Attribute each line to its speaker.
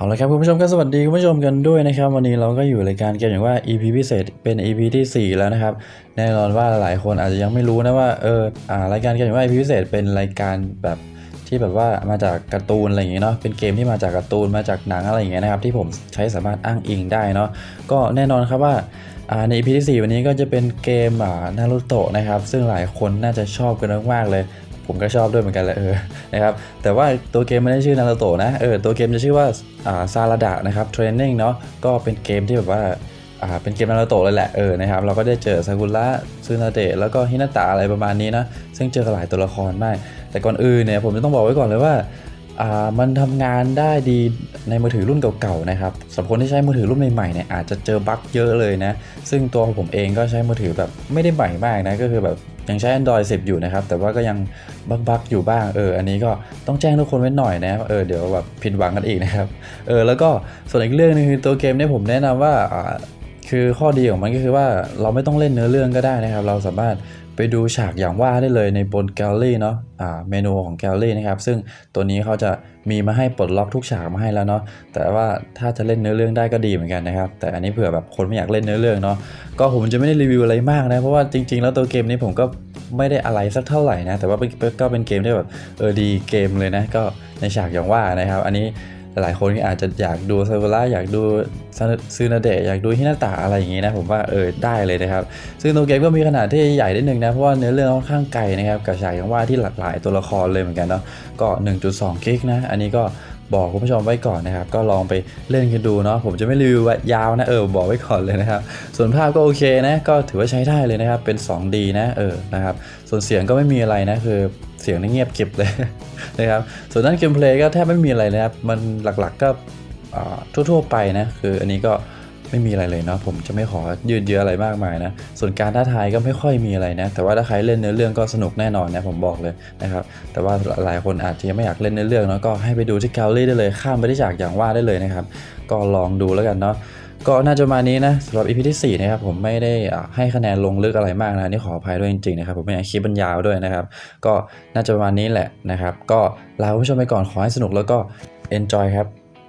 Speaker 1: เอาละครับคุณผู้ชมก็สวัสดีคุณผู้ชมกันด้วยนะครับ วันนี้เราก็อยู่รายการเกมอย่างว่า EP พิเศษเป็น EP ที่ 4 แล้วนะครับ แน่นอนว่าหลายคนอาจจะยังไม่รู้นะว่าเอออ่ารายการเกมอย่างว่า EP พิเศษเป็นรายการแบบที่แบบว่ามาจากการ์ตูนอะไรอย่างเงี้ยเนาะเป็นเกมที่มาจากการ์ตูนมาจากหนังอะไรอย่างเงี้ยนะครับที่ผมใช้สามารถอ้างอิงได้เนาะก็แน่นอนครับว่าอ่าใน EP ที่ 4 วันนี้ก็จะเป็นเกมอ่านารูโตะนะครับซึ่งหลายคนน่าจะชอบกันมากๆเลย ผมก็ชอบด้วยเหมือนกันแหละเออนะครับแต่ว่าตัวเกมไม่ได้ชื่อนารูโตะนะเออตัวเกมจะชื่อว่าอ่าซาลาดะนะครับเทรนนิ่งเนาะก็เป็นเกมที่แบบว่าอ่าเป็นเกมนารูโตะเลยแหละเออนะครับเราก็ได้เจอซากุระซึนาเดะแล้วก็ฮินาตะอะไรประมาณนี้นะซึ่งเจอหลายตัวละครมาก แต่ก่อนอื่นเนี่ยผมจะต้องบอกไว้ก่อนเลยว่า มันทำงานได้ดีในมือถือรุ่นเก่าๆนะครับสำหรับคนที่ใช้มือถือรุ่นใหม่ๆเนี่ยอาจจะเจอบั๊กเยอะเลยนะ ซึ่งตัวของผมเองก็ใช้มือถือแบบไม่ได้ใหม่มากนะ ก็คือแบบยังใช้ Android 10 อยู่นะครับ แต่ว่าก็ยังบั๊กๆอยู่บ้าง เออ อันนี้ก็ต้องแจ้งทุกคนไว้หน่อยนะ เออ เดี๋ยวแบบผิดหวังกันอีกนะครับ เออ แล้วก็ส่วนอีกเรื่องหนึงคือตัวเกมเนี่ยผมแนะนำว่าอ่าคือข้อดีของมันก็คือว่าเราไม่ต้องเล่นเนื้อเรื่องก็ได้นะครับ เราสามารถ ไปดูฉากอย่างว่าได้เลยในบนแกลลี่เนาะอ่าเมนูของแกลลี่นะครับ ซึ่งตัวนี้เขาจะมีมาให้ปลดล็อกทุกฉากมาให้แล้วเนาะ แต่ว่าถ้าจะเล่นเนื้อเรื่องได้ก็ดีเหมือนกันนะครับ แต่อันนี้เผื่อแบบคนไม่อยากเล่นเนื้อเรื่องเนาะ ก็ผมจะไม่ได้รีวิวอะไรมากนะ เพราะว่าจริง ๆ แล้วตัวเกมนี้ผมก็ไม่ได้อะไรสักเท่าไหร่นะ แต่ว่าก็เป็นเกมที่แบบเออดีเกมเลยนะ ก็ในฉากอย่างว่านะครับ อันนี้ หลายคนก็อาจจะอยากดูเซเวล่าอยากดูซูนาเดะอยากดูฮินาตะอะไรอย่างงี้นะผมว่าเออได้เลยนะครับ ซึ่งตัวเกมก็มีขนาดที่ใหญ่นิดนึงนะเพราะว่าเนื้อเรื่องค่อนข้างไกลนะครับกับฉากยังว่าที่หลากหลายตัวละครเลยเหมือนกันเนาะก็ 1.2 กิกนะอันนี้ก็ บอกคุณผู้ชมไว้ก่อนนะครับ ก็ลองไปเล่นกันดูเนาะผมจะไม่รีวิวยาวนะเออบอกไว้ก่อนเลยนะครับ ส่วนภาพก็โอเคนะก็ถือว่าใช้ได้เลยนะครับเป็น 2D นะเออนะครับส่วนเสียงก็ไม่มีอะไรนะคือเสียงนี่เงียบกริบเลยนะครับส่วนด้านเกมเพลย์ก็แทบไม่มีอะไรนะครับมันหลักๆก็ทั่วๆไปนะคืออันนี้ก็ ไม่มีอะไรเลยเนาะผมจะไม่ขอยืดเยื้ออะไรมากมายนะ ส่วนการท้าทายก็ไม่ค่อยมีอะไรนะ แต่ว่าถ้าใครเล่นเนื้อเรื่องก็สนุกแน่นอนนะผมบอกเลยนะครับ แต่ว่าหลายคนอาจจะยังไม่อยากเล่นเนื้อเรื่องเนาะก็ให้ไปดูที่แกลเลอรี่ได้เลยข้ามไปที่ฉากอย่างว่าได้เลยนะครับ ก็ลองดูแล้วกันเนาะก็น่าจะประมาณนี้นะสำหรับ EP ที่4นะครับผมไม่ได้อ่าให้คะแนนลงลึกอะไรมากนะนี่ขออภัยด้วยจริงๆนะครับผมไม่อยากคลิปมันยาวด้วยนะครับ ก็น่าจะประมาณนี้แหละนะครับ ก็ลาคุณผู้ชมไปก่อนขอให้สนุกแล้วก็ enjoy ครับ